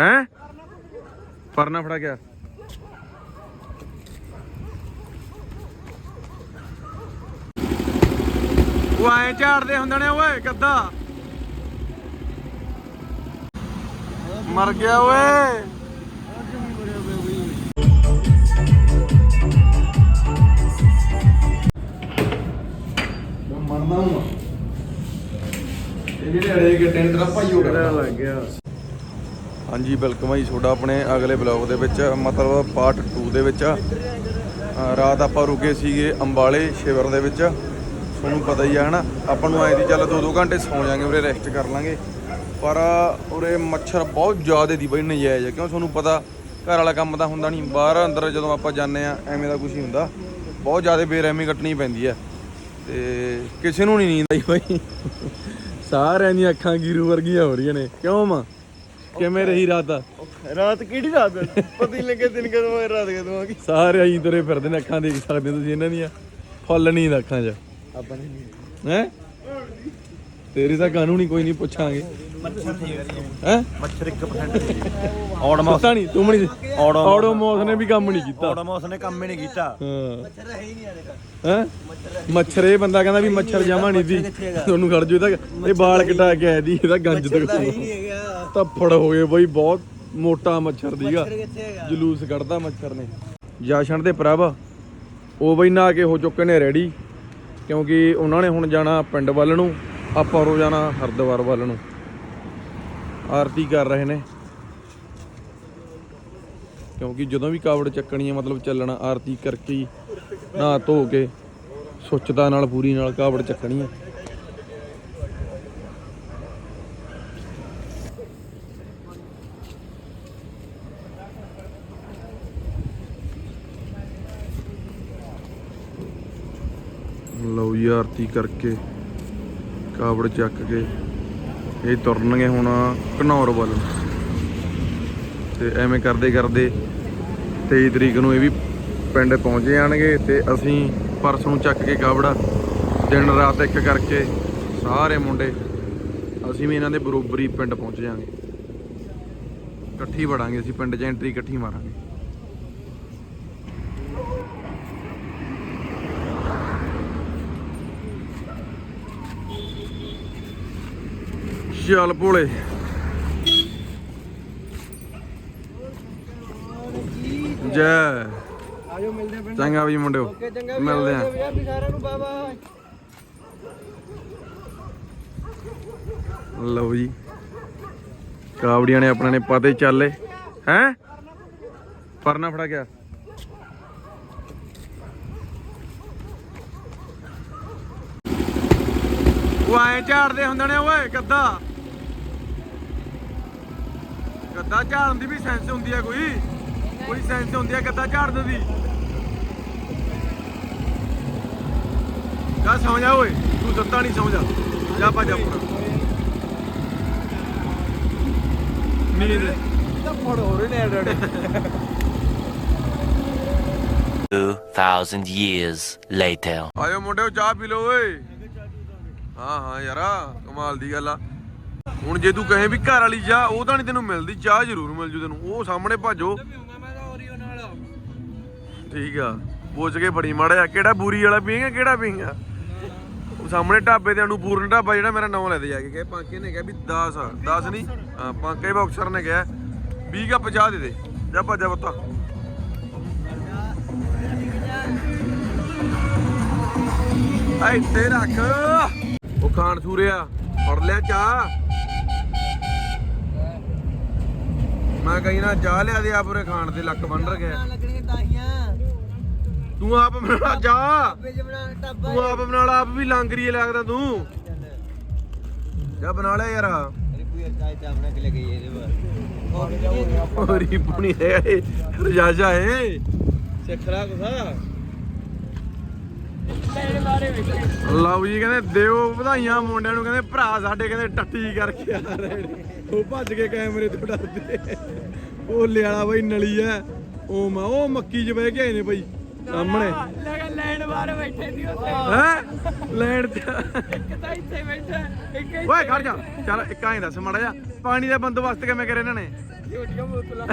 ਹੈ? ਪਰਨਾ ਫੜਾ ਗਿਆ। ਉਹ ਐ ਝਾੜਦੇ ਹੁੰਦੇ ਨੇ ਓਏ ਗੱਦਾ। ਮਰ ਗਿਆ ਓਏ। ਮਰਨਾ ਇਹ ਜਿਹੜੇ ਅੜੇ ਗੱਡੇ ਨੇ ਤੇਰਾ ਭਾਈ ਹੋ ਲੱਗ ਗਿਆ। ਹਾਂਜੀ ਵੈਲਕਮ ਹੈ ਜੀ ਤੁਹਾਡਾ ਆਪਣੇ ਅਗਲੇ ਬਲੌਗ ਦੇ ਵਿੱਚ। ਮਤਲਬ ਪਾਰਟ 2 ਦੇ ਵਿੱਚ। ਅਹ ਰਾਤ ਆਪਾਂ ਰੁਕੇ ਸੀਗੇ ਅੰਬਾਲੇ ਸ਼ਿਵਰ ਦੇ ਵਿੱਚ। ਤੁਹਾਨੂੰ ਪਤਾ ਹੀ ਆ, ਹਨਾ? ਆਪਾਂ ਨੂੰ ਆਏ ਦੀ ਚੱਲ 2-2 ਘੰਟੇ ਸੌਂ ਜਾਾਂਗੇ, ਉਰੇ ਰੈਸਟ ਕਰ ਲਾਂਗੇ। ਪਰ ਉਰੇ ਮੱਛਰ ਬਹੁਤ ਜ਼ਿਆਦਾ ਦੀ ਬਈ, ਨਜਾਇਜ਼ ਹੈ ਕਿਉਂ? ਤੁਹਾਨੂੰ ਪਤਾ ਘਰ ਵਾਲਾ ਕੰਮ ਤਾਂ ਹੁੰਦਾ ਨਹੀਂ। ਬਾਹਰ ਅੰਦਰ ਜਦੋਂ ਆਪਾਂ ਜਾਂਦੇ ਆ, ਐਵੇਂ ਦਾ ਕੁਝ ਹੀ ਹੁੰਦਾ। ਬਹੁਤ ਜ਼ਿਆਦਾ ਬੇਰਹਿਮੀ ਕੱਟਣੀ ਪੈਂਦੀ ਹੈ ਤੇ ਕਿਸੇ ਨੂੰ ਨਹੀਂ ਨੀਂਦ ਆਈ ਬਈ। ਸਾਰਿਆਂ ਦੀਆਂ ਅੱਖਾਂ ਗੀਰੂ ਵਰਗੀਆਂ ਹੋ ਰਹੀਆਂ ਨੇ। ਕਿਉਂ ਮਾਂ? ਕਿਵੇਂ ਰਹੀ ਰਾਤ ਰਾਤ ਕਿਹੜੀ ਰਾਤ ਪਤਾ ਹੀ ਲੱਗੇ ਦਿਨ ਕਦੋਂ ਹੋਇਆ ਰਾਤ ਕਦੋਂ ਆ ਗਈ। ਸਾਰੇ ਆਈ ਤੁਰੇ ਫਿਰਦੇ ਨੇ ਅੱਖਾਂ ਦੇਖ ਸਕਦੇ ਹੋ ਤੁਸੀਂ ਇਹਨਾਂ ਦੀਆਂ। ਫੁੱਲ ਨੀਂਦ ਅੱਖਾਂ 'ਚ। ਆਪਾਂ ਨੇ ਹੈ? ਤੇਰੀ ਤਾਂ ਕਾਨੂੰਨੀ ਕੋਈ ਨਹੀਂ ਪੁੱਛਾਂਗੇ। ਹੈ? ਮੱਛਰ 1% ਔੜਮੌਸ ਪਤਾ ਨਹੀਂ ਤੂੰ ਮਣੀ ਔੜੋ- ਔੜੋਮੋਸ ਨੇ ਵੀ ਕੰਮ ਨਹੀਂ ਕੀਤਾ। ਔੜਮੌਸ ਨੇ ਕੰਮ ਹੀ ਨਹੀਂ ਕੀਤਾ। ਹਾਂ। ਹੈ ਮੱਛਰ ਇਹ ਬੰਦਾ ਕਹਿੰਦਾ ਵੀ ਮੱਛਰ ਜਮਾ ਨਹੀਂ ਸੀ। ਤੁਹਾਨੂੰ ਖੜ ਜੂ ਇਹਦਾ ਇਹ ਵਾਲ ਕਟਾ ਕੇ ਆਇਆ ਦੀ ਇਹਦਾ ਗੰਜ ਤੱਕ ਹੈਗਾ। ਧੱਫੜ ਹੋ ਗਏ ਬਈ ਬਹੁਤ ਮੋਟਾ ਮੱਛਰ ਦੀਗਾ ਜਲੂਸ ਕੱਢਦਾ ਮੱਛਰ ਨੇ। ਜਾਸ਼ਣ ਦੇ ਪ੍ਰਭ ਉਹ ਬਈ ਨਹਾ ਕੇ ਹੋ ਚੁੱਕੇ ਨੇ ਰੈਡੀ ਕਿਉਂਕਿ ਉਹਨਾਂ ਨੇ ਹੁਣ ਜਾਣਾ ਪਿੰਡ ਵੱਲ ਨੂੰ ਆਪਾਂ ਰੋ ਜਾਣਾ ਹਰਦੁਆਰ ਵੱਲ ਨੂੰ। ਆਰਤੀ ਕਰ ਰਹੇ ਨੇ। ਕਿਉਂਕਿ ਜਦੋਂ ਵੀ ਕਾਵੜ ਚੱਕਣੀ ਹੈ ਮਤਲਬ ਚੱਲਣਾ ਆਰਤੀ ਕਰਕੇ ਹੀ ਨਹਾ ਧੋ ਕੇ ਸੁੱਚਤਾ ਨਾਲ ਪੂਰੀ ਨਾਲ ਕਾਵੜ ਚੱਕਣੀ ਹੈ ਲਓ ਜੀ ਆਰਤੀ ਕਰਕੇ ਕਾਵੜ ਚੱਕ ਕੇ ਇਹ ਤੁਰਨਗੇ ਹੁਣ ਘਨੌਰ ਵੱਲ। ਤੇ ਐਵੇਂ ਕਰਦੇ ਕਰਦੇ 23 ਤਰੀਕ ਨੂੰ ਇਹ ਵੀ ਪਿੰਡ ਪਹੁੰਚ ਜਾਣਗੇ ਤੇ ਅਸੀਂ ਪਰਸ ਨੂੰ ਚੱਕ ਕੇ ਕਾਵੜਾ ਦਿਨ ਰਾਤ ਇੱਕ ਕਰਕੇ ਸਾਰੇ ਮੁੰਡੇ ਅਸੀਂ ਵੀ ਇਹਨਾਂ ਦੇ ਬਰੋਬਰੀ ਪਿੰਡ ਪਹੁੰਚ ਜਾਾਂਗੇ ਇਕੱਠੀ ਵੜਾਂਗੇ ਅਸੀਂ, ਪਿੰਡ 'ਚ ਐਂਟਰੀ ਇਕੱਠੀ ਮਾਰਾਂਗੇ। ਚੱਲ ਭੋਲੇ। ਜੈ। ਆਜੋ ਮਿਲਦੇ ਪਿੰਡ। ਚੰਗਾ ਵੀ ਮੁੰਡਿਓ। ਮਿਲਦੇ ਆ। ਵੀ ਸਾਰਿਆਂ ਨੂੰ ਬਾਏ ਬਾਏ ਲਓ ਜੀ। ਕਾਵੜੀਆਂ ਨੇ ਆਪਣੇ ਨੇ ਪਤੇ ਚੱਲੇ। ਹੈ? ਪਰਨਾ ਫੜਾ ਗਿਆ। ਉਹ ਐ ਝਾੜਦੇ ਹੁੰਦੇ ਨੇ ਓਏ ਗੱਦਾ। ਗੱਦਾ ਝਾੜਨ ਦੀ ਵੀ ਸੈਂਸ ਹੁੰਦੀ ਆ ਕੋਈ। ਕੋਈ ਸੈਂਸ ਹੁੰਦੀ ਆ ਗੱਦਾ ਝਾੜਨ ਦੀ। ਜਾ ਸੌਂ ਜਾ ਓਏ ਤੂੰ ਸੁੱਤਾ ਨਹੀਂ ਸੌਂ ਜਾ। ਜਾ ਭੱਜ ਜਾ ਪੂਰਾ ਨੀਂਦ ਤਾਂ ਫੜ ਹੋ ਰਹੇ ਨੇ ਡੜੇ 2,000 years later. ਆਇਓ ਮੁੰਡਿਓ ਚਾਹ ਪੀ ਲਓ ਓਏ। ਹਾਂ ਹਾਂ ਯਾਰਾ ਕਮਾਲ ਦੀ ਗੱਲ ਆ। ਹੁਣ ਜੇ ਤੂੰ ਕਹੇ ਵੀ ਘਰ ਵਾਲੀ ਚਾਹ ਉਹ ਤਾਂ ਨਹੀਂ ਤੈਨੂੰ ਮਿਲਦੀ ਚਾਹ ਜ਼ਰੂਰ ਮਿਲ ਜੂ ਤੈਨੂੰ। ਉਹ ਸਾਹਮਣੇ ਭਾਜੋ। ਤਾਂ ਠੀਕ ਆ। ਪੁੱਛ ਕੇ ਬੜੀ ਮਾੜਾ ਕਿਹੜਾ ਬੂਰੀ ਵਾਲਾ ਪੀਂਗਾ ਕਿਹੜਾ ਪੀਂਗਾ ਉਹ ਸਾਹਮਣੇ ਢਾਬੇ ਤੇ ਅਨੂਪੂਰਨ ਢਾਬਾ ਜਿਹੜਾ ਮੇਰਾ ਨਾਮ ਲੈ ਦੇ ਜਾ ਕੇ ਕਹੇ ਪਾਂਕੇ ਨੇ ਕਿਹਾ ਵੀ 10 ਆ। 10 ਨਹੀਂ ਹਾਂ ਪਾਂਕੇ ਬਾਕਸਰ ਨੇ ਕਿਹਾ 20 ਕੱਪ ਚਾਹ ਦੇ ਦੇ। ਜਾ ਭੱਜਾ ਬੱਤਾ ਆ ਇੱਥੇ ਰੱਖ। ਉਹ ਖਾਣ ਸੂਰਿਆ ਫੜ ਲਿਆ ਚਾਹ। ਮੈਂ ਕਹੀ ਨਾ ਚਾਹ ਲਿਆ ਦੇ ਆਪਰੇ ਖਾਣ ਦੇ ਲੱਕ ਬੰਨ ਰਗਿਆ ਲੱਗਣੀਆਂ ਤਾਹੀਆਂ। ਤੂੰ ਆਪ ਬਣਾ ਟੱਬਾ ਤੂੰ ਆਪ ਬਣਾ ਲਾ ਆਪ ਵੀ ਲਾਂਗਰੀਏ ਲੱਗਦਾ ਤੂੰ ਜਾ ਬਣਾ ਲਿਆ ਯਾਰ। ਕੋਈ ਚਾਹ ਚਾਹ ਬਣਾ ਕੇ ਲੈ ਗਈ ਇਹਦੇ ਬਾਰ ਹੋਰੀ ਪੁਣੀ ਹੈ? ਇਹ? ਰਜਾਜਾ ਹੈ। ਸਿੱਖਲਾ ਕੁਸਾ ਲਓ ਜੀ ਕਹਿੰਦੇ ਦਿਓ ਵਧਾਈਆਂ ਮੁੰਡਿਆਂ ਨੂੰ ਕਹਿੰਦੇ ਭਰਾ ਸਾਡੇ ਕਹਿੰਦੇ ਟੱਟੀ ਕਰਕੇ ਆ ਰਹੇ ਨੇ। ਉਹ ਭੱਜ ਕੇ ਕੈਮਰੇ ਤੋਂ ਡਰਦੇ। ਭੋਲੇ ਵਾਲਾ ਬਈ ਨਲੀ ਐ। ਉਹ ਮੈਂ ਉਹ ਮੱਕੀ 'ਚ ਬਹਿ ਕੇ ਆਏ ਨੇ ਬਈ ਸਾਹਮਣੇ। ਲੈਣ ਬਾਹਰ ਬੈਠੇ ਸੀ ਉੱਥੇ। ਹੈ? ਲੈਣ ਚ ਇੱਕ ਤਾਂ ਇੱਥੇ ਬੈਠਾ ਇੱਕ ਇੱਥੇ ਓਏ ਖੜ ਜਾ। ਚੱਲ ਇੱਕ ਐਂ ਦੱਸ ਮੜਾ ਜਾ ਪਾਣੀ ਦਾ ਬੰਦੋਬਸਤ ਕਿਵੇਂ ਕਰੇ ਇਹਨਾਂ ਨੇ? ਛੋਟੀਆਂ ਬੋਤਲਾਂ।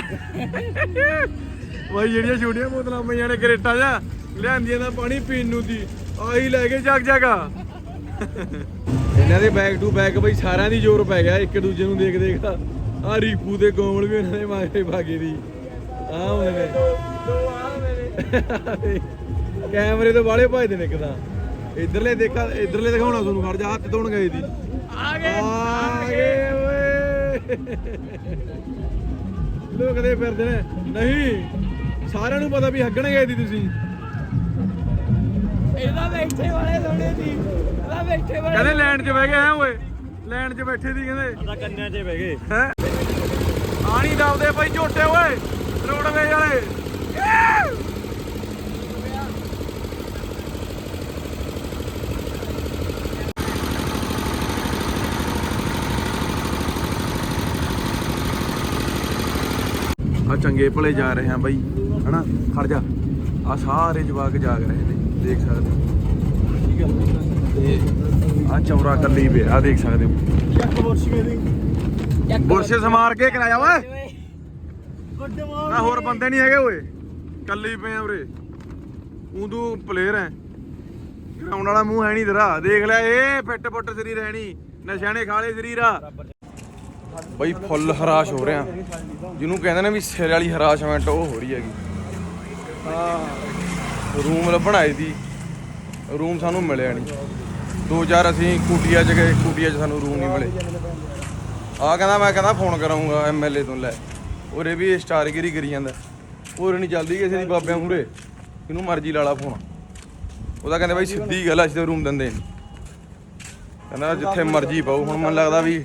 ਬਾਈ ਜਿਹੜੀਆਂ ਛੋਟੀਆਂ ਬੋਤਲਾਂ ਪਈਆਂ ਨੇ ਕਰੇਟਾਂ 'ਚ ਲਿਆਂਦੀਆਂ ਦਾ ਪਾਣੀ ਪੀਣ ਨੂੰ ਦੀ। ਆਹੀ ਲੈ ਕੇ ਜਗ ਜਗਾ ਇਹਨਾਂ ਦੇ ਬੈਕ ਟੂ ਬੈਕ ਬਈ ਸਾਰਿਆਂ ਦੀ ਜ਼ੋਰ ਪੈ ਗਿਆ ਇੱਕ ਦੂਜੇ ਨੂੰ ਦੇਖ ਦੇਖ ਆ ਰੀਪੂ ਤੇ ਕੋਮਲ ਵੀ ਉਹਨਾਂ ਦੇ ਮਾਰੇ ਭਾਗੇ ਦੀ। ਆ ਨੇ। ਦੋ ਮੇਰੇ ਕੈਮਰੇ ਤੋਂ ਬਾਹਲੇ ਭਜਦੇ ਨੇ ਕਿਦਾਂ ਇਧਰਲੇ ਦੇਖਾ ਇਧਰਲੇ ਦਿਖਾਉਣਾ ਤੁਹਾਨੂੰ ਖੜ ਜਾ ਹੱਥ ਧੋਣ ਗਏ ਦੀ। ਆ ਗਏ ਆ ਗਏ ਓਏ। ਲੋਕਦੇ ਫਿਰਦੇ ਨੇ। ਨਹੀਂ ਸਾਰਿਆਂ ਨੂੰ ਪਤਾ ਵੀ ਹੱਗਣ ਗਏ ਦੀ ਤੁਸੀਂ। ਇਹਦਾ ਬੈਠੇ ਵਾਲੇ ਥੋੜੇ ਸੀ। ਇਹਦਾ ਬੈਠੇ ਵਾਲੇ ਕਹਿੰਦੇ ਲੈਣ 'ਚ ਬਹਿ ਗਏ ਓਏ। ਲੈਣ 'ਚ ਬੈਠੇ ਦੀ ਕਹਿੰਦੇ। ਤਾਂ ਕੰਨਿਆਂ 'ਚ ਬਹਿ ਗਏ। ਹੈ? ਆਣੀ ਦਬਦੇ ਭਾਈ ਝੋਟੇ ਓਏ। ਰੋਡਵੇ ਵਾਲੇ। ਆ ਚੰਗੇ ਭਲੇ ਜਾ ਰਹੇ ਆ ਬਾਈ ਹਨਾ? ਖੜ ਜਾ। ਆ ਸਾਰੇ ਜਵਾਕ ਜਾਗ ਰਹੇ ਨੇ। ਦੇਖ ਸਕਦੇ ਹੋ। ਠੀਕ ਆ ਤੇ ਆ ਚੌਰਾ ਕੱਲੀ ਪਿਆ ਦੇਖ ਸਕਦੇ ਹੋ। ਚੱਕ ਬੋਰਸ਼ੀਆਂ ਦੀ ਬੁਰਸ਼ੇ ਸਮਾਰ ਕੇ ਕਰਾਇਆ ਓਏ। ਗੁੱਡ ਨਾ ਹੋਰ ਬੰਦੇ ਨਹੀਂ ਹੈਗੇ ਓਏ। ਕੱਲੀ ਪਏ ਆ ਉਰੇ। ਤੂੰ ਪਲੇਅਰ ਐ। ਗਰਾਊਂਡ ਵਾਲਾ ਮੂੰਹ ਹੈ ਨਹੀਂ ਤੇਰਾ। ਦੇਖ ਲੈ ਏ ਫਿੱਟ ਫੁੱਟ ਸਰੀਰ ਹੈ ਨਹੀਂ। ਨਸ਼ਿਆਣੇ ਖਾਲੇ ਸਰੀਰਾ ਬਈ ਫੁੱਲ ਹਰਾਸ਼ ਹੋ ਰਿਹਾ ਜਿਹਨੂੰ ਕਹਿੰਦੇ ਨੇ ਵੀ ਸਿਰ ਵਾਲੀ ਹਰਾਸ਼ਮੈਂਟ ਉਹ ਹੋ ਰਹੀ ਹੈਗੀ। ਹਾਂ। ਰੂਮ ਲੱਭਣ ਆਏ ਸੀ ਰੂਮ ਸਾਨੂੰ ਮਿਲਿਆ ਨਹੀਂ। ਦੋ ਚਾਰ ਅਸੀਂ ਕੁਟੀਆ ਚ ਗਏ, ਕੁਟੀਆ ਚ ਸਾਨੂੰ ਰੂਮ ਨਹੀਂ ਮਿਲੇ। ਆ ਕਹਿੰਦਾ, ਮੈਂ ਕਹਿੰਦਾ ਫੋਨ ਕਰਾਉਂਗਾ ਐਮਐਲਏ ਤੋਂ ਲੈ। ਉਰੇ ਵੀ ਸਟਾਰਗਿਰੀ ਕਰੀ ਜਾਂਦਾ। ਹੋਰ ਨਹੀਂ ਚੱਲਦੀ ਕਿਸੇ ਦੀ ਬਾਬਿਆਂ ਮੂਰੇ ਇਹਨੂੰ ਮਰਜ਼ੀ ਲਾ ਲਾ ਫੋਨ। ਉਹਦਾ ਕਹਿੰਦੇ ਬਾਈ ਸਿੱਧੀ ਗੱਲ ਆ, ਅਸੀਂ ਰੂਮ ਦਿੰਦੇ ਨਹੀਂ ਕਹਿੰਦਾ ਜਿੱਥੇ ਮਰਜ਼ੀ ਪਾਓ। ਹੁਣ ਮੈਨੂੰ ਲੱਗਦਾ ਵੀ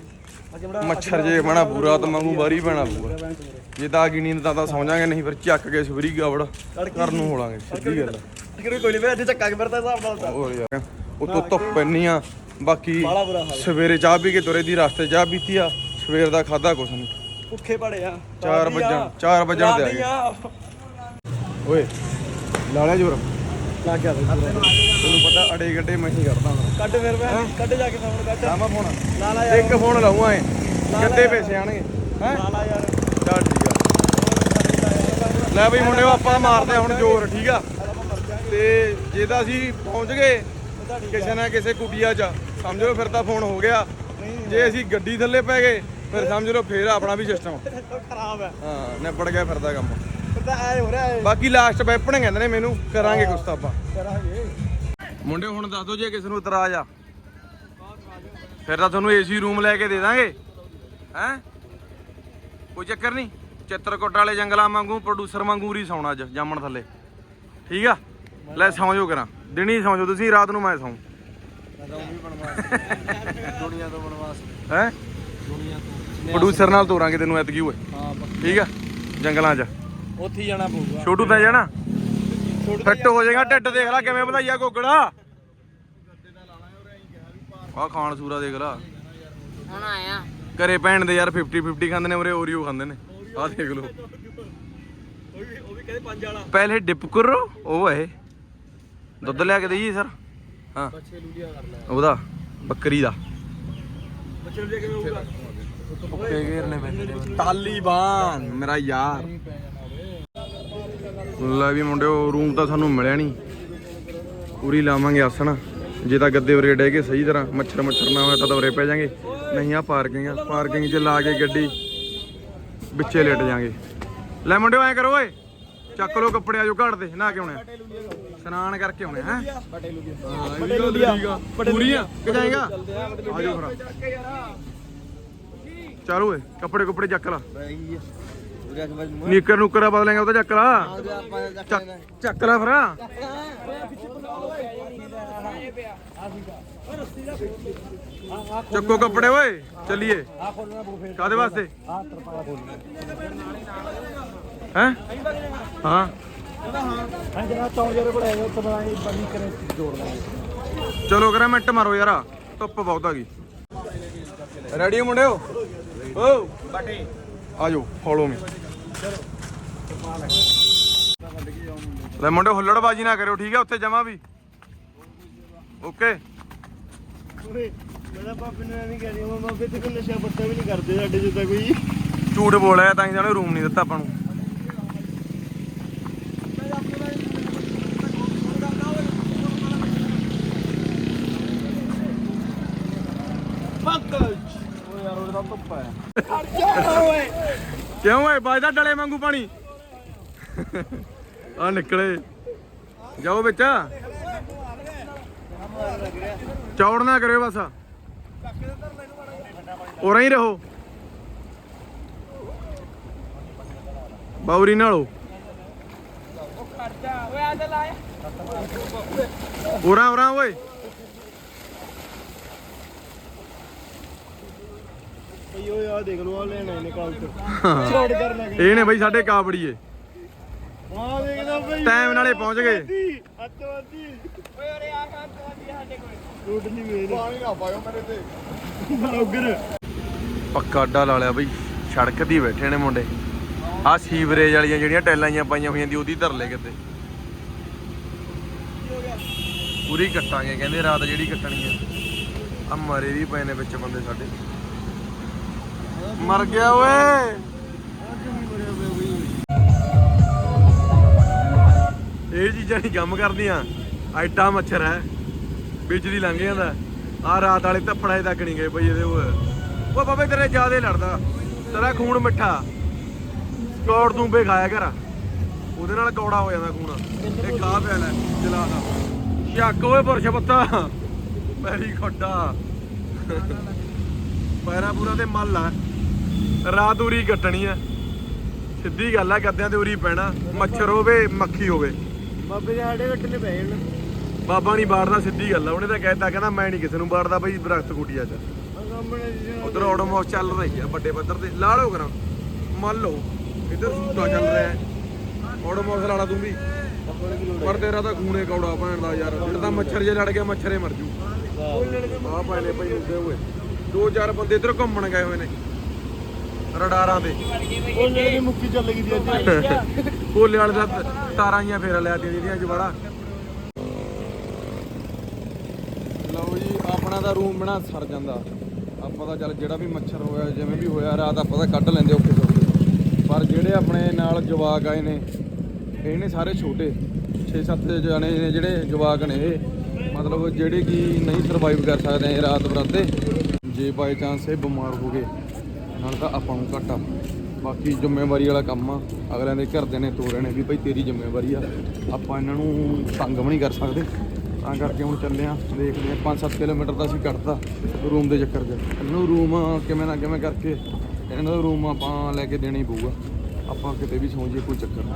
ਮੱਛਰ ਜੇ ਬਣਾ ਪੂਰਾ ਤਾਂ ਮੰਗੂ ਬਾਰੀ ਪੈਣਾ ਪੂਗਾ ਜੇ ਤਾਂ ਗਿਣੀ ਤਾਂ ਤਾਂ ਸੌਂ ਜਾਾਂਗੇ ਨਹੀਂ ਫਿਰ ਚੱਕ ਕੇ ਸਵਰੀ ਗਾਵੜ ਘਰ ਨੂੰ ਹੋਲਾਂਗੇ ਸਿੱਧੀ ਗੱਲ। ਕਿਹੜੇ ਕੋਈ ਨਹੀਂ ਫਿਰ ਅੱਜ ਚੱਕਾ ਕੇ ਵਰਤਾ ਹਿਸਾਬ ਨਾਲ ਤਾਂ। ਹੋਰ ਯਾਰ ਉਤੋਂ ਧੁੱਪ ਇੰਨੀ ਆ ਬਾਕੀ ਸਵੇਰੇ ਚਾਹ ਪੀ ਕੇ ਤੁਰੇ ਦੀ ਰਸਤੇ ਚਾਹ ਪੀਤੀ ਆ ਸਵੇਰ ਦਾ ਖਾਦਾ ਕੁਛ ਨਹੀਂ ਭੁੱਖੇ ਪੜੇ ਆ 4 ਵਜਣ 4 ਵਜਣ ਤੇ ਆ ਗਏ। ਓਏ ਲਾਲਿਆ ਜੋਰ। ਲੱਗ ਗਿਆ ਤੈਨੂੰ ਪਤਾ ਅੜੇ ਗੱਡੇ ਮੈਂ ਹੀ ਕਰਦਾ ਹਾਂ ਕੱਢ ਫਿਰ ਮੈਂ ਕੱਢ ਜਾ ਕੇ ਫੋਨ ਕੱਢ। Lava phone? ਲਾ ਲਾ ਯਾਰ। ਇੱਕ ਫੋਨ ਲਾਉਂਗਾ ਏ ਗੱਡੇ ਪੈਸੇ ਆਣਗੇ ਹੈ? ਲਾ ਲਾ ਯਾਰ। ਚੱਲ ਠੀਕ ਆ। ਲੈ ਬਈ ਮੁੰਡਿਓ ਆਪਾਂ ਮਾਰਦੇ ਹੁਣ ਜ਼ੋਰ ਠੀਕ ਆ? ਤੇ ਜੇ ਤਾਂ ਅਸੀਂ ਪਹੁੰਚ ਗਏ ਕਿਸੇ ਨਾ ਕਿਸੇ ਕੁਟੀਆ 'ਚ ਸਮਝ ਫਿਰ ਤਾਂ ਫੋਨ ਹੋ ਗਿਆ। ਜੇ ਅਸੀਂ ਗੱਡੀ ਥੱਲੇ ਪੈ ਗਏ ਫਿਰ ਸਮਝ ਲਓ ਫੇਰ ਆਪਣਾ ਵੀ ਸਿਸਟਮ ਖਰਾਬ ਹੈ ਹਾਂ ਨਿਬੜ ਗਿਆ ਫਿਰਦਾ ਕੰਮ। ਤਾਂ ਐ ਹੋ ਰਿਹਾ ਹੈ ਬਾਕੀ ਲਾਸਟ ਵੈਪਣ ਕਹਿੰਦੇ ਨੇ ਮੈਨੂੰ ਕਰਾਂਗੇ ਕੁਛ ਤਾਂ ਆਪਾਂ। ਕਰਾਂਗੇ। ਮੁੰਡੇ ਹੁਣ ਦੱਸ ਦਿਓ ਜੇ ਕਿਸੇ ਨੂੰ ਇਤਰਾਜ਼ ਆ। ਫਿਰ ਤਾਂ ਤੁਹਾਨੂੰ ਏਸੀ ਰੂਮ ਲੈ ਕੇ ਦੇ ਦਾਂਗੇ। ਹੈ? ਕੋਈ ਚੱਕਰ ਨਹੀਂ। ਚਿੱਤਰਕੋਟ ਵਾਲੇ ਜੰਗਲਾਂ ਵਾਂਗੂ ਪ੍ਰੋਡਿਊਸਰ ਵਾਂਗੂ ਰੀ ਸੌਣਾ ਅੱਜ ਜਾਮਣ ਥੱਲੇ। ਠੀਕ ਆ? ਲੈ ਸੌਂ ਜਾਓ ਕਰਾਂ। ਦਿਨੀ ਸੌਂ ਜਾਓ ਤੁਸੀਂ ਰਾਤ ਨੂੰ ਮੈਂ ਸੌਂ। ਦੁਨੀਆ ਤੋਂ ਬਨਵਾਸ ਹੈ? ਦੁਨੀਆ ਤੋਂ। ਪ੍ਰੋਡਿਊਸਰ ਨਾਲ ਤੋਰਾਂਗੇ ਤੈਨੂੰ ਐਤਕੀ ਓਏ। ਹਾਂ ਠੀਕ ਆ? ਜੰਗਲਾਂ 'ਚ। ਉੱਥੇ ਹੀ ਜਾਣਾ ਪਊਗਾ। ਛੋਟੂ ਤਾਂ ਜਾਣਾ? ਫਿੱਟ ਹੋ ਜਾਏਗਾ ਢਿੱਡ ਦੇਖ ਲੈ ਕਿਵੇਂ ਵਧਾਈਆ ਗੋਗੜਾ। ਆ ਖਾਣ ਸੂਰਾ ਦੇਖ ਲਾ। ਹੁਣ ਆਇਆ। ਘਰੇ ਭੈਣ ਦੇ ਯਾਰ 50 50 ਖਾਂਦੇ ਨੇ ਉਰੇ ਓਰੀਓ ਖਾਂਦੇ ਨੇ। ਆਹ ਦੇਖ ਲਓ। ਉਹ ਵੀ ਉਹ ਵੀ ਕਹਿੰਦੇ ਪੰਜ ਵਾਲਾ ਪਹਿਲੇ ਡਿਪ ਕਰੋ ਉਹ ਹੈ ਦੁੱਧ ਲਿਆ ਕੇ ਦੇਈਏ ਸਰ। ਹਾਂ। ਬੱਚੇ ਲੂਲੀਆ ਕਰ ਲੈ ਉਹਦਾ ਬੱਕਰੀ ਦਾ ਬੱਚੇ ਲੂਲੀਆ ਕਿਵੇਂ ਹੋਊਗਾ ਤਾਲੀਬਾਨ ਮੇਰਾ ਯਾਰ। ਲੈ ਵੀ ਮੁੰਡਿਓ ਰੂਮ ਤਾਂ ਸਾਨੂੰ ਮਿਲਿਆ ਨਹੀਂ ਪੂਰੀ ਲਾਵਾਂਗੇ ਆਸਣ। ਜੇ ਤਾਂ ਗੱਦੇ ਉਰੇ ਡੇ ਕੇ ਸਹੀ ਤਰ੍ਹਾਂ ਮੱਛਰ ਮੱਛਰ ਨਾ ਹੋਇਆ ਤਾਂ ਉਰੇ ਪੈ ਜਾਾਂਗੇ। ਨਹੀਂ ਆ ਪਾਰਕਿੰਗ ਆ। ਪਾਰਕਿੰਗ 'ਚ ਲਾ ਕੇ ਗੱਡੀ ਵਿੱਚੇ ਲੇਟ ਜਾਾਂਗੇ। ਲੈ ਮੁੰਡਿਓ ਐ ਕਰੋ ਓਏ। ਚੱਕ ਲੋ ਕੱਪੜੇ ਆਜੋ ਘੜ ਦੇ ਨਾ ਕਿਉਂ ਨੇ ਇਸ਼ਨਾਨ ਕਰਕੇ ਆਉਣੇ ਹੈ? ਬਟੇ ਲੂਲੀਆ ਪੂਰੀ ਆ? ਕਿ ਜਾਏਗਾ? ਆਜੋ ਫਿਰ ਚੱਲ ਓਏ ਕੱਪੜੇ ਕੁੱਪੜੇ ਚੱਕ ਲਾ। ਨੀਕਰ ਨੂਕਰ ਬਦਲਾਂਗੇ ਉਹ ਤਾਂ ਚੱਕ ਲਾ। ਚੱਕ- ਚੱਕ ਲਾ ਫਿਰ। ਚੱਕੋ ਕੱਪੜੇ ਓਏ ਚੱਲੀਏ। ਕਾਦੇ ਵਾਸਤੇ? ਹੈ? ਹਾਂ। ਚਲੋ ਕਰਾਂ ਮਿੰਟ ਮਾਰੋ ਯਾਰ ਧੁੱਪ ਬਹੁਤ ਆ ਗਈ। ਰੈਡੀ ਮੁੰਡਿਓ? ਓ। ਬਾਟੀ ਆਜੋ ਫੋਲੋ ਮੀ ਲੈ ਮੁੰਡੇ ਹੁੱਲੜਬਾਜੀ ਨਾ ਕਰਿਓ ਠੀਕ ਹੈ? ਉੱਥੇ ਜਮਾ ਵੀ। ਓਕੇ। ਮੇਰਾ ਬਾਬੇ ਨੇ ਐਵੇਂ ਕਹਿ ਰਿਹਾ ਬਾਬੇ ਤੇ ਕੋਈ ਨਸ਼ਾ ਪੱਤਾ ਵੀ ਨਹੀਂ ਕਰਦੇ ਸਾਡੇ ਜਿੱਦਾਂ ਕੋਈ। ਝੂਠ ਬੋਲਿਆ ਤਾਂ ਹੀ ਤਾਂ ਉਹਨੇ ਰੂਮ ਨਹੀਂ ਦਿੱਤਾ ਆਪਾਂ ਨੂੰ। ਪੰਕਜ ਓ ਯਾਰ ਉਹਦਾ ਧੁੱਪਾ ਹੈ। ਕਿਉਂ ਓਏ, ਵੱਜਦਾ ਡਲੇ ਵਾਂਗੂ ਪਾਣੀ। ਆ ਨਿਕਲੇ। ਜਾਓ ਵਿੱਚ। ਚੌੜ ਨਾ ਕਰਿਓ ਬਸ। ਉਰਾਂ ਹੀ ਰਹੋ। ਬਾਉਰੀ ਨਾਲੋ। ਖਰਚਾ ਓਏ ਆ ਉਰਾਂ ਉਰਾਂ, ਓਏ। ਦੇਖ ਆ ਲੈਣਾ ਛੋੜ ਕਰ ਲੱਗੇ ਇਹ ਨੇ ਬਈ ਸਾਡੇ ਕਾਬੜੀਏ ਆ ਦੇਖਦਾ ਬਈ। ਟਾਈਮ ਨਾਲੇ ਪਹੁੰਚ ਗਏ। ਅੱਤਵਾਦੀ ਓਏ ਓਰੇ ਆ ਕੰਮ ਤੋਂ ਆਦੀ ਸਾਡੇ ਕੋਲ। ਰੋਡ ਨਹੀਂ ਵੇਚ ਪਾਣੀ ਨਾ ਪਾਇਓ ਮੇਰੇ ਤੇ। ਬਲੌਗਰ ਪੱਕਾ ਅੱਡਾ ਲਾ ਲਿਆ ਬਈ। ਸੜਕ ਦੀ ਬੈਠੇ ਨੇ ਮੁੰਡੇ। ਆ ਸੀਵਰੇਜ ਵਾਲੀਆਂ ਜਿਹੜੀਆਂ ਟੈਲਾਂ ਜੀਆਂ ਪਾਈਆਂ ਹੋਈਆਂ ਦੀ ਉਹਦੀ ਧਰ ਲੈ ਕਿਤੇ। ਪੂਰੀ ਕੱਟਾਂਗੇ ਕਹਿੰਦੇ ਰਾਤ ਜਿਹੜੀ ਕੱਟਣੀ ਆ। ਆ ਮਰੇ ਵੀ ਪਏ ਨੇ ਵਿੱਚ ਬੰਦੇ ਸਾਡੇ। ਮਰ ਗਿਆ ਓਏ। ਇਹ ਚੀਜ਼ਾਂ ਨਹੀਂ ਕੰਮ ਕਰਦੀਆਂ ਐਡਾ ਮੱਛਰ ਹੈ ਵਿੱਚ ਲੰਘ ਜਾਂਦਾ। ਆ ਰਾਤ ਵਾਲੇ ਧੱਫੜਾਏ ਤੱਕ ਨਹੀਂ ਗਏ ਬਈ ਇਹਦੇ ਉਹ। ਉਹ ਬਾਬੇ ਤੇਰੇ ਜਿਆਦੇ ਲੜਦਾ। ਤੇਰਾ ਖੂਨ ਮਿੱਠਾ। ਕੌੜ ਤੂੰ ਬੇ ਖਾਇਆ ਕਰ। ਉਹਦੇ ਨਾਲ ਕੌੜਾ ਹੋ ਜਾਂਦਾ ਖੂਨ। ਇਹ ਖਾ ਪਿਆ ਲੈ, ਚਲਾ ਦਾ ਸ਼ੱਕ ਓਏ ਬੁਰਸ਼ ਪੱਤਾ। ਪੈਰੀ ਖੱਡਾ। ਪੈਰਾ ਪੂਰਾ ਤੇ ਮੱਲ ਆ। ਰਾਤ ਉਰੀ ਕੱਟਣੀ ਆ। ਸਿੱਧੀ ਗੱਲ ਆ ਗੱਦਿਆਂ ਤੇ ਉਰੀ ਪੈਣਾ। ਮੱਛਰ ਹੋਵੇ ਮੱਖੀ ਹੋਵੇ। ਬਾਬੇ ਦੇ ਆੜੇ ਵੱਟਨੇ ਪਏ ਹੁਣ ਬਾਬਾ ਨਹੀਂ ਬਾੜਦਾ ਸਿੱਧੀ ਗੱਲ ਆ। ਉਹਨੇ ਤਾਂ ਕਹਿਤਾ ਕਹਿੰਦਾ ਮੈਂ ਨਹੀਂ ਕਿਸੇ ਨੂੰ ਬਾੜਦਾ ਬਈ ਦਰਖਤ ਕੁਟੀਆ ਚ। ਸਾਹਮਣੇ ਉਧਰ ਆਟੋਮੋਸ ਚੱਲ ਰਹੀ ਆ ਵੱਡੇ ਪੱਧਰ ਤੇ। ਲਾ ਲਓ ਕਰਾਂ। ਮੰਨ ਲਓ ਇੱਧਰ ਸੂਟਾ ਚੱਲ ਰਿਹਾ ਹੈ। ਆਟੋਮੋਸ ਲਾਣਾ ਤੂੰ ਵੀ। ਪਰ ਤੇਰਾ ਤਾਂ ਖੂਨੇ ਕੌੜਾ ਭੈਣ ਦਾ ਯਾਰ। ਜਿਹੜਾ ਤਾਂ ਮੱਛਰ ਜੇ ਲੜ ਗਿਆ ਮੱਛਰੇ ਮਰ ਜੂ। ਆ ਨੇ ਪਈ ਹੁੰਦੇ ਹੋਏ। ਦੋ ਚਾਰ ਬੰਦੇ ਇੱਧਰ ਘੁੰਮਣ ਗਏ ਹੋਏ ਨੇ। ਰਡਾਰਾਂ ਤੇ। ਉਹ ਜਿਹੜੀ ਮੁੱਕੀ ਚੱਲ ਗਈ ਦੀ ਅੱਜ। ਭੋਲੇ ਵਾਲੇ ਦਾ ਤਾਰਾਂ ਜੀਆਂ ਫੇਰ ਲਿਆ ਦੀਆਂ ਜਿਹੜੀਆਂ ਜਵਾੜਾ। ਲਓ ਜੀ ਆਪਣਾ ਤਾਂ ਰੂਮ ਬਣਾ ਸਰ ਜਾਂਦਾ। ਆਪਾਂ ਤਾਂ ਚੱਲ ਜਿਹੜਾ ਵੀ ਮੱਛਰ ਹੋਇਆ ਜਿਵੇਂ ਵੀ ਹੋਇਆ ਰਾਤ ਆਪਾਂ ਤਾਂ ਕੱਢ ਲੈਂਦੇ ਔਖੇ ਸੌਖੇ। ਪਰ ਜਿਹੜੇ ਆਪਣੇ ਨਾਲ ਜਵਾਕ ਆਏ ਨੇ ਇਹ ਨੇ ਸਾਰੇ ਛੋਟੇ। 6-7 ਜਣੇ ਨੇ ਜਿਹੜੇ ਜਵਾਕ ਨੇ ਇਹ। ਮਤਲਬ ਜਿਹੜੇ ਕਿ ਨਹੀਂ ਸਰਵਾਈਵ ਕਰ ਸਕਦੇ ਇਹ ਰਾਤ ਬਰਾਤੇ ਜੇ ਬਾਈ ਚਾਂਸ ਇਹ ਬਿਮਾਰ ਹੋ ਗਏ। ਨਾਲ ਤਾਂ ਆਪਾਂ ਨੂੰ ਘਾਟਾ। ਬਾਕੀ ਜ਼ਿੰਮੇਵਾਰੀ ਵਾਲਾ ਕੰਮ ਆ। ਅਗਲਿਆਂ ਦੇ ਘਰਦਿਆਂ ਨੇ ਤੋਰੇ ਨੇ ਵੀ ਭਾਈ ਤੇਰੀ ਜ਼ਿੰਮੇਵਾਰੀ ਆ। ਆਪਾਂ ਇਹਨਾਂ ਨੂੰ ਤੰਗ ਵੀ ਨਹੀਂ ਕਰ ਸਕਦੇ। ਤਾਂ ਕਰਕੇ ਹੁਣ ਚੱਲੇ ਆ। ਦੇਖਦੇ ਆ। 5-7 ਕਿਲੋਮੀਟਰ ਦਾ ਅਸੀਂ ਕੱਢਤਾ ਰੂਮ ਦੇ ਚੱਕਰ 'ਚ। ਇਹਨੂੰ ਰੂਮ ਕਿਵੇਂ ਨਾ ਕਿਵੇਂ ਕਰਕੇ ਇਹਨਾਂ ਦਾ ਰੂਮ ਆਪਾਂ ਲੈ ਕੇ ਦੇਣਾ ਹੀ ਪਊਗਾ। ਆਪਾਂ ਕਿਤੇ ਵੀ ਸੌਂ ਜਾਈਏ, ਕੋਈ ਚੱਕਰ ਨਹੀਂ।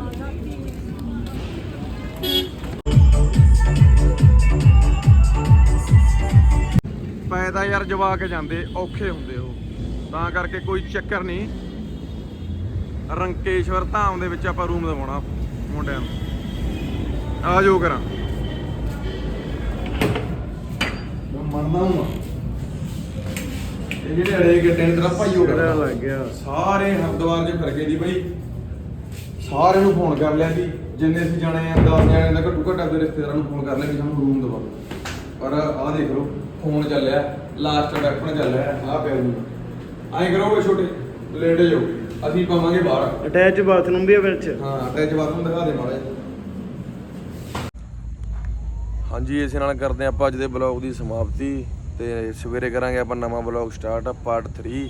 ਪੈ ਯਾਰ ਜਵਾ ਕੇ ਜਾਂਦੇ, ਔਖੇ ਹੁੰਦੇ ਤਾਂ ਕਰਕੇ ਕੋਈ ਚੱਕਰ ਨਹੀਂ। ਰੰਕੇਸ਼ਵਰ ਧਾਮ ਦੇ ਵਿੱਚ ਆਪਾਂ ਰੂਮ ਦਵਾਉਣਾ ਮੁੰਡਿਆਂ ਨੂੰ। ਆ ਜੋ ਕਰਾਂ ਮੈਂ ਮੰਨਦਾ ਹਾਂ ਇਹ ਜਿਹੜੇ ਅੜੇ ਗੱਡੇ ਨੇ ਤੇਰਾ ਭਾਈ ਹੋ ਕਿਹੜਾ ਗਿਆ ਲੱਗ ਗਿਆ। ਸਾਰੇ ਹਰਦੁਆਰ 'ਚ ਫਿਰ ਗਏ ਦੀ ਬਈ। ਸਾਰਿਆਂ ਨੂੰ ਫੋਨ ਕਰ ਲਿਆ ਸੀ। ਜਿੰਨੇ ਸੀ ਜਾਣੇ ਆ 10 ਜਾਣੇ ਦਾ ਘੱਟੋ ਘੱਟ ਆਪਣੇ ਰਿਸ਼ਤੇਦਾਰਾਂ ਨੂੰ ਫੋਨ ਕਰ ਲਿਆ ਵੀ ਸਾਨੂੰ ਰੂਮ ਦਵਾ ਪਰ ਆਹ ਦੇਖ ਲਓ ਫੋਨ ਚੱਲਿਆ। ਲਾਸਟ ਡਾਕਟਰ ਚੱਲਿਆ। ਆਹ ਪਿਆ ਰੂਮ ਐਂ ਕਰੋ ਓਏ ਛੋਟੇ ਲੇਟ ਜਾਓ। ਅਸੀਂ ਪਾਵਾਂਗੇ ਬਾਹਰ। ਅਟੈਚ ਬਾਥਰੂਮ ਵੀ ਹੈ ਵਿੱਚ ਹਾਂ ਅਟੈਚ ਬਾਥਰੂਮ ਦਿਖਾ ਦੇ ਮਾੜਾ ਹਾਂਜੀ ਇਸੇ ਨਾਲ ਕਰਦੇ ਆਪਾਂ ਅੱਜ ਦੇ ਬਲੌਗ ਦੀ ਸਮਾਪਤੀ ਤੇ ਸਵੇਰੇ ਕਰਾਂਗੇ ਆਪਾਂ ਨਵਾਂ ਬਲੌਗ ਸਟਾਰਟ ਪਾਰਟ 3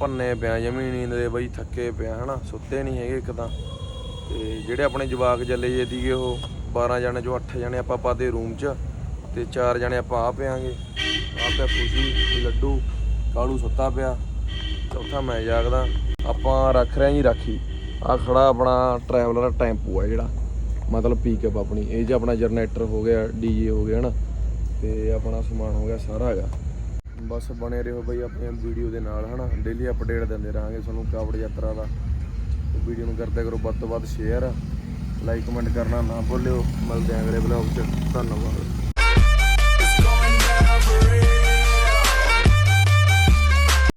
ਪੰਨੇ ਪਿਆ ਜਮੀ ਨੀਂਦ ਦੇ ਬਈ ਥੱਕੇ ਪਿਆ ਹਨਾ? ਸੁੱਤੇ ਨਹੀਂ ਹੈਗੇ ਇੱਕ ਤਾਂ। ਤੇ ਜਿਹੜੇ ਆਪਣੇ ਜਵਾਕ ਜੱਲੇ ਜੇ ਸੀਗੇ ਉਹ 12 ਜਣੇ ਜੋ 8 ਜਣੇ ਆਪਾਂ ਪਾਤੇ ਰੂਮ 'ਚ ਤੇ 4 ਜਣੇ ਆਪਾਂ ਆ ਪਿਆਂਗੇ। ਆ ਪਿਆ ਖੁਸ਼ੀ ਲੱਡੂ ਕਾਲੂ ਸੁੱਤਾ ਪਿਆ। ਚੌਥਾ ਮੈਂ ਜਾਗਦਾ, ਆਪਾਂ ਰੱਖ ਰਹੇ ਹਾਂ ਜੀ ਰਾਖੀ। ਆ ਖੜਾ ਆਪਣਾ ਟਰੈਵਲਰ ਟੈਂਪੂ ਆ ਜਿਹੜਾ, ਮਤਲਬ ਪੀਕਅਪ ਆਪਣੀ। ਇਹ ਜੇ ਆਪਣਾ ਜਨਰੇਟਰ ਹੋ ਗਿਆ ਡੀਜੇ ਹੋ ਗਿਆ, ਹਨਾ? ਤੇ ਆਪਣਾ ਸਮਾਨ ਹੋ ਗਿਆ ਸਾਰਾ ਹੈਗਾ। ਬਸ ਬਣੇ ਰਹੋ ਬਈ ਆਪਣੇ ਵੀਡੀਓ ਦੇ ਨਾਲ, ਹਨਾ? ਡੇਲੀ ਅਪਡੇਟ ਦਿੰਦੇ ਰਹਾਂਗੇ ਤੁਹਾਨੂੰ ਕਾਵੜ ਯਾਤਰਾ ਦਾ। ਵੀਡੀਓ ਨੂੰ ਕਰਦੇ ਕਰੋ ਵੱਧ ਤੋਂ ਵੱਧ ਸ਼ੇਅਰ ਲਾਈਕ ਕਮੈਂਟ ਕਰਨਾ ਨਾ ਭੁੱਲਿਓ। ਮਿਲਦੇ ਆਂ ਅਗਲੇ ਬਲੌਗ 'ਚ। ਧੰਨਵਾਦ।